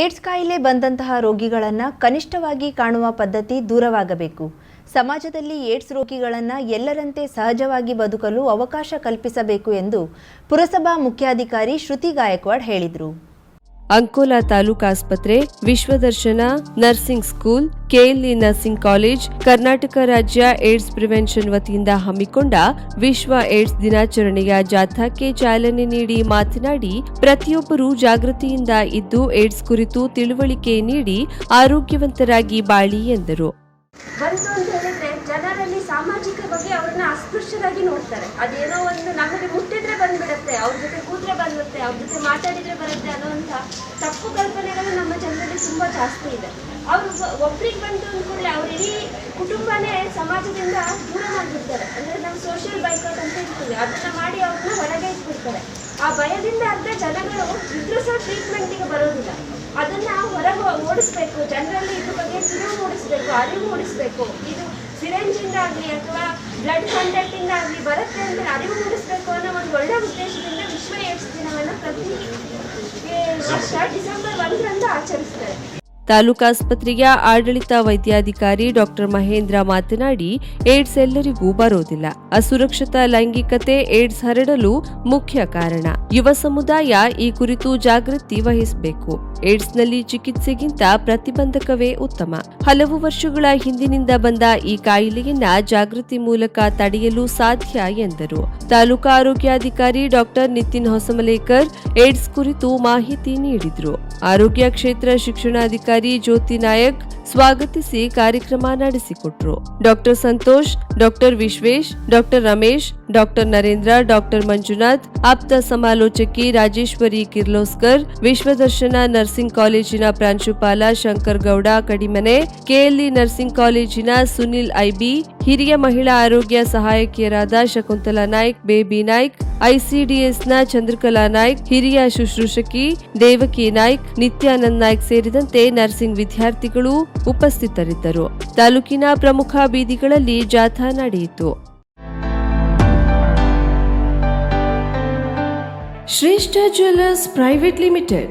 AIDS ಕಾಯಿಲೆ ಬಂದಂತಹ ರೋಗಿಗಳನ್ನು ಕನಿಷ್ಠವಾಗಿ ಕಾಣುವ ಪದ್ಧತಿ ದೂರವಾಗಬೇಕು. ಸಮಾಜದಲ್ಲಿ ಏಡ್ಸ್ ರೋಗಿಗಳನ್ನು ಎಲ್ಲರಂತೆ ಸಹಜವಾಗಿ ಬದುಕಲು ಅವಕಾಶ ಕಲ್ಪಿಸಬೇಕು ಎಂದು ಪುರಸಭಾ ಮುಖ್ಯಾಧಿಕಾರಿ ಶ್ರುತಿ ಗಾಯಕ್ವಾಡ್ ಹೇಳಿದರು. ಅಂಕೋಲಾ ತಾಲೂಕು ಆಸ್ಪತ್ರೆ, Vishwadarshana, nursing school, KLE nursing college, Karnataka ರಾಜ್ಯ ಏಡ್ಸ್ ಪ್ರಿವೆನ್ಷನ್ ವತಿಯಿಂದ ಹಮ್ಮಿಕೊಂಡ ವಿಶ್ವ ಏಡ್ಸ್ ದಿನಾಚರಣೆಯ ಜಾಥಾಕ್ಕೆ ಚಾಲನೆ ನೀಡಿ ಮಾತನಾಡಿ, ಪ್ರತಿಯೊಬ್ಬರೂ ಜಾಗೃತಿಯಿಂದ ಇದ್ದು ಏಡ್ಸ್ ಕುರಿತು ತಿಳುವಳಿಕೆ ನೀಡಿ ಆರೋಗ್ಯವಂತರಾಗಿ ಬಾಳಿ ಎಂದರು ಬಂತು ಅಂತ ಹೇಳಿದ್ರೆ ಜನರಲ್ಲಿ ಸಾಮಾಜಿಕ ಬಗ್ಗೆ ಅವ್ರನ್ನ ಅಸ್ಪೃಶ್ಯರಾಗಿ ನೋಡ್ತಾರೆ. ಅದೇನೋ ಒಂದು ನಮಗೆ ಮುಟ್ಟಿದ್ರೆ ಬಂದ್ಬಿಡುತ್ತೆ, ಅವ್ರ ಜೊತೆ ಕೂತ್ರೆ ಬಂದ್ಬಿಡುತ್ತೆ, ಅವ್ರ ಜೊತೆ ಮಾತಾಡಿದ್ರೆ ಬರುತ್ತೆ ಅಂತ ತಪ್ಪು ಕಲ್ಪನೆಗಳು ನಮ್ಮ ಜನರಲ್ಲಿ ತುಂಬಾ ಜಾಸ್ತಿ ಇದೆ. ಅವರು ಒಬ್ರಿಗೆ ಬಂತು ಅಂದ ಕೂಡಲೇ ಅವ್ರ ಇಡೀ ಕುಟುಂಬನೇ ಸಮಾಜದಿಂದ ದೂರ ಮಾಡಿಬಿಡ್ತಾರೆ ಅಂದ್ರೆ ನಾವು ಸೋಷಿಯಲ್ ಬೈಕೌಟ್ ಅಂತ ಇರ್ತೀವಿ, ಅದನ್ನ ಮಾಡಿ ಅವ್ರನ್ನ ಹೊರಗೆ ಇಟ್ಬಿಡ್ತಾರೆ. ಆ ಭಯದಿಂದ ಅರ್ಧ ಜನಗಳು ಇದ್ರೂ ಸಹ ಟ್ರೀಟ್ಮೆಂಟಿಗೆ ಬರೋದಿಲ್ಲ. ಅದನ್ನ ಹೊರಗೆ ಓಡಿಸ್ಬೇಕು, ಜನರಲ್ಲಿ ಇದ್ರ ಬಗ್ಗೆ ತಿರುವು ಮೂಡಿಸ್ಬೇಕು, ಅರಿವು ಮೂಡಿಸ್ಬೇಕು. ಇದು ಸಿರೆಂಜಿಂದ ಆಗಲಿ ಅಥವಾ ಬ್ಲಡ್ ಕಾಂಟ್ಯಾಕ್ಟ್ ಇಂದ ಆಗಲಿ ಬರುತ್ತೆ ಅಂತ ಅರಿವು ಮೂಡಿಸ್ಬೇಕು ಅನ್ನೋ ಒಂದು ಒಳ್ಳೆ ಉದ್ದೇಶದಿಂದ ವಿಶ್ವ ಏಡ್ಸ್ ದಿನವನ್ನು ಪ್ರತಿ ವರ್ಷ ಡಿಸೆಂಬರ್ ಒಂದರಂದು ಆಚರಿಸ್ತಾರೆ. ತಾಲೂಕಾಸ್ಪತ್ರೆಯ ಆಡಳಿತ ವೈದ್ಯಾಧಿಕಾರಿ ಡಾಕ್ಟರ್ ಮಹೇಂದ್ರ ಮಾತನಾಡಿ, ಏಡ್ಸ್ ಎಲ್ಲರಿಗೂ ಬರೋದಿಲ್ಲ. ಅಸುರಕ್ಷಿತ ಲೈಂಗಿಕತೆ ಏಡ್ಸ್ ಹರಡಲು ಮುಖ್ಯ ಕಾರಣ. ಯುವ ಸಮುದಾಯ ಈ ಕುರಿತು ಜಾಗೃತಿ ವಹಿಸಬೇಕು. ಏಡ್ಸ್ನಲ್ಲಿ ಚಿಕಿತ್ಸೆಗಿಂತ ಪ್ರತಿಬಂಧಕವೇ ಉತ್ತಮ. ಹಲವು ವರ್ಷಗಳ ಹಿಂದಿನಿಂದ ಬಂದ ಈ ಕಾಯಿಲೆಯನ್ನ ಜಾಗೃತಿ ಮೂಲಕ ತಡೆಯಲು ಸಾಧ್ಯ ಎಂದರು. ತಾಲೂಕಾ ಆರೋಗ್ಯಾಧಿಕಾರಿ ಡಾಕ್ಟರ್ ನಿತಿನ್ ಹೊಸಮಲೇಕರ್ ಏಡ್ಸ್ ಕುರಿತು ಮಾಹಿತಿ ನೀಡಿದ್ರು. ಆರೋಗ್ಯ ಕ್ಷೇತ್ರ ಶಿಕ್ಷಣಾಧಿಕಾರಿ ಜ್ಯೋತಿ ನಾಯಕ್ ಸ್ವಾಗತಿಸಿ ಕಾರ್ಯಕ್ರಮ ನಡೆಸಿಕೊಟ್ರು. Doctor Santosh, doctor Vishwesh, doctor Ramesh, doctor Narendra, doctor Manjunath, ಆಪ್ತ ಸಮಾಲೋಚಕಿ ರಾಜೇಶ್ವರಿ ಕಿರ್ಲೋಸ್ಕರ್, ವಿಶ್ವದರ್ಶನ ನರ್ಸಿಂಗ್ ಕಾಲೇಜಿನ ಪ್ರಾಂಶುಪಾಲ ಶಂಕರ್ ಗೌಡ, ಕಡಿಮನೆ, ಕೆಎಲ್ಇ ನರ್ಸಿಂಗ್ ಕಾಲೇಜಿನ ಸುನಿಲ್ ಐಬಿ ಹಿರಿಯ ಮಹಿಳಾ ಆರೋಗ್ಯ ಸಹಾಯಕಿಯರಾದ ಶಕುಂತಲಾ ನಾಯ್ಕ್, ಬೇಬಿ ನಾಯ್ಕ್, ಐಸಿಡಿಎಸ್ನ ಚಂದ್ರಕಲಾ ನಾಯ್ಕ್, ಹಿರಿಯ ಶುಶ್ರೂಷಕಿ ದೇವಕಿ ನಾಯ್ಕ್, ನಿತ್ಯಾನಂದ್ ನಾಯ್ಕ್ ಸೇರಿದಂತೆ ನರ್ಸಿಂಗ್ ವಿದ್ಯಾರ್ಥಿಗಳು ಉಪಸ್ಥಿತರಿದ್ದರು. ತಾಲೂಕಿನ ಪ್ರಮುಖ ಬೀದಿಗಳಲ್ಲಿ ಜಾಥಾ ನಡೆಯಿತು. Shreshta jewellers private limited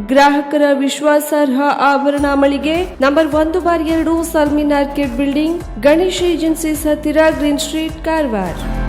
ಗ್ರಾಹಕರ ವಿಶ್ವಾಸಾರ್ಹ ಆಭರಣ ಮಳಿಗೆ ನಂಬರ್ ಒಂದು ಬಾರ್ ಎರಡು Salmin arcade building Ganesh agencies ಹತ್ತಿರ ಗ್ರೀನ್ ಸ್ಟ್ರೀಟ್ ಕಾರವಾರ.